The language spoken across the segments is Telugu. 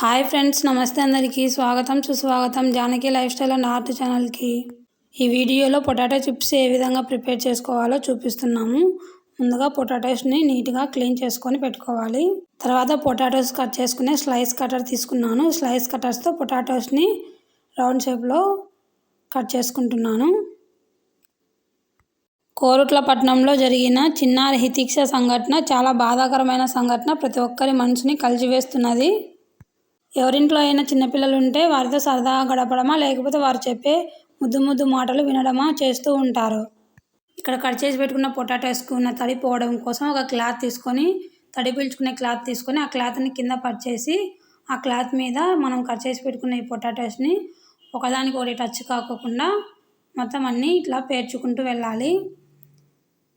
హాయ్ ఫ్రెండ్స్ నమస్తే అందరికీ. స్వాగతం సుస్వాగతం Janaki life style and art ఛానల్కి. ఈ వీడియోలో పొటాటో చిప్స్ ఏ విధంగా ప్రిపేర్ చేసుకోవాలో చూపిస్తున్నాము. ముందుగా పొటాటోస్ని నీట్గా క్లీన్ చేసుకొని పెట్టుకోవాలి. తర్వాత పొటాటోస్ కట్ చేసుకునే స్లైస్ కటర్ తీసుకున్నాను. స్లైస్ కటర్స్తో పొటాటోస్ని రౌండ్ షేప్లో కట్ చేసుకుంటున్నాను. కోరుట్ల పట్టణంలో జరిగిన చిన్నారి హితిక్ష సంఘటన చాలా బాధాకరమైన సంఘటన. ప్రతి ఒక్కరి మనసుని కలిచివేస్తున్నది. ఎవరింట్లో అయినా చిన్నపిల్లలు ఉంటే వారితో సరదాగా గడపడమా లేకపోతే వారు చెప్పే ముద్దు ముద్దు మాటలు వినడమా చేస్తూ ఉంటారు. ఇక్కడ కట్ చేసి పెట్టుకున్న పొటాటోస్కి ఉన్న తడి పోవడం కోసం ఒక క్లాత్ తీసుకొని తడి పీల్చుకునే క్లాత్ తీసుకొని ఆ క్లాత్ని కింద పరిచేసి ఆ క్లాత్ మీద మనం కట్ చేసి పెట్టుకున్న ఈ పొటాటోస్ని ఒకదానికి ఒకటి టచ్ కాకోకుండా మొత్తం అన్నీ ఇట్లా పేర్చుకుంటూ వెళ్ళాలి.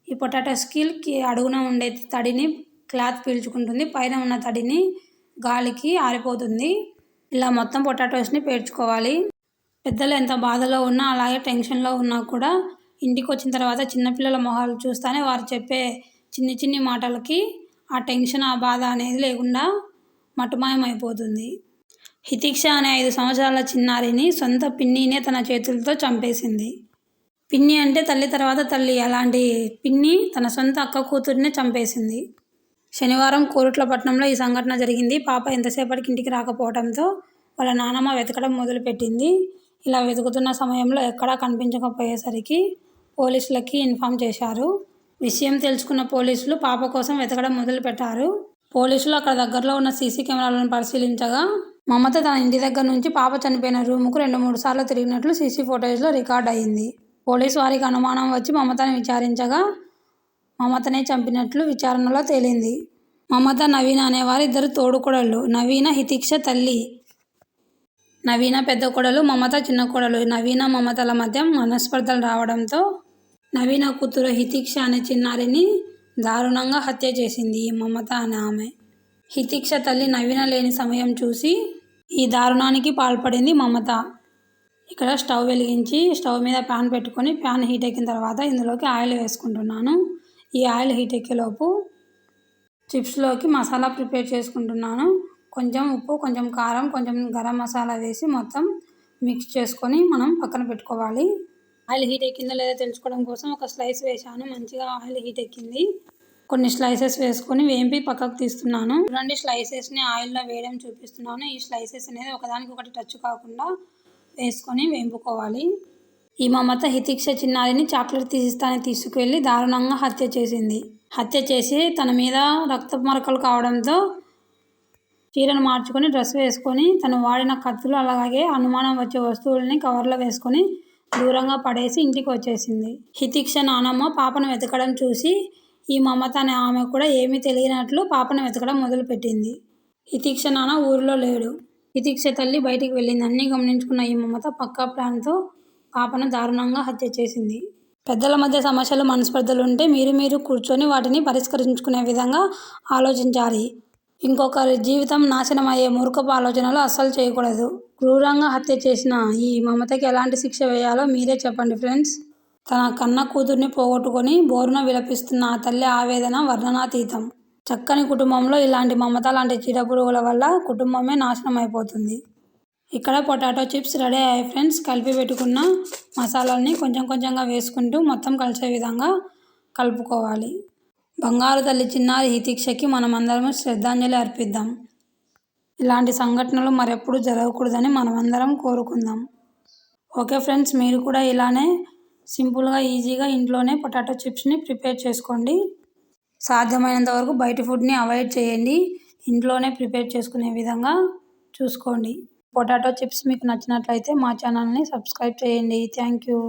ఈ పొటాటోస్కి అడుగున ఉండే తడిని క్లాత్ పీల్చుకుంటుంది పైన ఉన్న తడిని గాలికి ఆరిపోతుంది. ఇలా మొత్తం పొటాటోస్ని పేర్చుకోవాలి. పెద్దలు ఎంత బాధలో ఉన్నా అలాగే టెన్షన్లో ఉన్నా కూడా ఇంటికి వచ్చిన తర్వాత చిన్నపిల్లల మొహాలు చూస్తానే వారు చెప్పే చిన్ని చిన్ని మాటలకి ఆ టెన్షన్ ఆ బాధ అనేది లేకుండా మటుమాయమైపోతుంది. అయిపోతుంది హితిక్ష అనే ఐదు సంవత్సరాల చిన్నారిని సొంత పిన్నినే తన చేతులతో చంపేసింది. పిన్ని అంటే తల్లి తర్వాత తల్లి. అలాంటి పిన్ని తన సొంత అక్క కూతురినే చంపేసింది. శనివారం కోరుట్లపట్నంలో ఈ సంఘటన జరిగింది. పాప ఎంతసేపటికి ఇంటికి రాకపోవడంతో వాళ్ళ నానమ్మ వెతకడం మొదలుపెట్టింది. ఇలా వెతుకుతున్న సమయంలో ఎక్కడా కనిపించకపోయేసరికి పోలీసులకి ఇన్ఫామ్ చేశారు. విషయం తెలుసుకున్న పోలీసులు పాప కోసం వెతకడం మొదలుపెట్టారు. పోలీసులు అక్కడ దగ్గరలో ఉన్న సీసీ కెమెరాలను పరిశీలించగా మమత తన ఇంటి దగ్గర నుంచి పాప చనిపోయిన రూముకు రెండు మూడు సార్లు తిరిగినట్లు సీసీ ఫోటేజ్లో రికార్డ్ అయింది. పోలీసు వారికి అనుమానం వచ్చి మమతని విచారించగా మమతనే చంపినట్లు విచారణలో తేలింది. మమత నవీన అనేవారు ఇద్దరు తోడుకోడళ్ళు నవీన హితిక్ష తల్లి. నవీన పెద్ద కొడలు మమత చిన్న కొడలు. నవీన మమతల మధ్య మనస్పర్ధలు రావడంతో నవీన కూతురు హితిక్ష అనే చిన్నారిని దారుణంగా హత్య చేసింది ఈ మమత అనే ఆమె. హితిక్ష తల్లి నవీన లేని సమయం చూసి ఈ దారుణానికి పాల్పడింది మమత. ఇక్కడ స్టవ్ వెలిగించి స్టవ్ మీద ప్యాన్ పెట్టుకొని ప్యాన్ హీట్ ఎక్కిన తర్వాత ఇందులోకి ఆయిల్ వేసుకుంటున్నాను. ఈ ఆయిల్ హీట్ ఎక్కేలోపు చిప్స్లోకి మసాలా ప్రిపేర్ చేసుకుంటున్నాను. కొంచెం ఉప్పు కొంచెం కారం కొంచెం గరం మసాలా వేసి మొత్తం మిక్స్ చేసుకొని మనం పక్కన పెట్టుకోవాలి. ఆయిల్ హీట్ ఎక్కిందో లేదో తెలుసుకోవడం కోసం ఒక స్లైస్ వేసాను మంచిగా ఆయిల్ హీట్ ఎక్కింది. కొన్ని స్లైసెస్ వేసుకొని వేంపి పక్కకు తీస్తున్నాను. రెండు స్లైసెస్ని ఆయిల్లో వేయడం చూపిస్తున్నాను. ఈ స్లైసెస్ అనేది ఒకదానికి ఒకటి టచ్ కాకుండా వేసుకొని వేంపుకోవాలి. మమత హితిక్ష చిన్నారిని చాక్లెట్ తీసిస్తానని తీసుకువెళ్ళి దారుణంగా హత్య చేసింది. హత్య చేసి తన మీద రక్త మరకలు కావడంతో చీరను మార్చుకొని డ్రెస్ వేసుకొని తను వాడిన కత్తులు అలాగే అనుమానం వచ్చే వస్తువులని కవర్లో వేసుకొని దూరంగా పడేసి ఇంటికి వచ్చేసింది. హితిక్ష నానమ్మ పాపను వెతకడం చూసి ఈ మమత అనే ఆమె కూడా ఏమీ తెలియనట్లు పాపను వెతకడం మొదలుపెట్టింది. హితిక్ష నాన్న ఊరిలో లేడు. హితిక్ష తల్లి బయటికి వెళ్ళింది. అన్నీ గమనించుకున్న ఈ మమత పక్కా ప్లాన్తో పాపను దారుణంగా హత్య చేసింది. పెద్దల మధ్య సమస్యలు మనస్పర్ధలు ఉంటే మీరు మీరు కూర్చొని వాటిని పరిష్కరించుకునే విధంగా ఆలోచించాలి. ఇంకొకరి జీవితం నాశనం అయ్యే మూర్ఖపు ఆలోచనలు అస్సలు చేయకూడదు. క్రూరంగా హత్య చేసిన ఈ మమతకి ఎలాంటి శిక్ష వేయాలో మీరే చెప్పండి ఫ్రెండ్స్. తన కన్న కూతుర్ని పోగొట్టుకొని బోరున విలపిస్తున్న ఆ తల్లి ఆవేదన వర్ణనాతీతం. చక్కని కుటుంబంలో ఇలాంటి మమత లాంటి చీడపురుగుల వల్ల కుటుంబమే నాశనం అయిపోతుంది ఇక్కడ పొటాటో చిప్స్ రెడీ అయ్యాయి ఫ్రెండ్స్. కలిపి పెట్టుకున్న మసాలాలని కొంచెం కొంచెంగా వేసుకుంటూ మొత్తం కలిసే విధంగా కలుపుకోవాలి. బంగారు తల్లి చిన్నారి హితిక్షకి మనం అందరం శ్రద్ధాంజలి అర్పిద్దాం. ఇలాంటి సంఘటనలు మరెప్పుడు జరగకూడదని మనమందరం కోరుకుందాం. ఓకే ఫ్రెండ్స్ మీరు కూడా ఇలానే సింపుల్గా ఈజీగా ఇంట్లోనే పొటాటో చిప్స్ని ప్రిపేర్ చేసుకోండి. సాధ్యమైనంత వరకు బయట ఫుడ్ని అవాయిడ్ చేయండి. ఇంట్లోనే ప్రిపేర్ చేసుకునే విధంగా చూసుకోండి. పొటాటో చిప్స్ మీకు నచ్చినట్లయితే మా ఛానల్ని సబ్స్క్రైబ్ చేయండి. Thank you.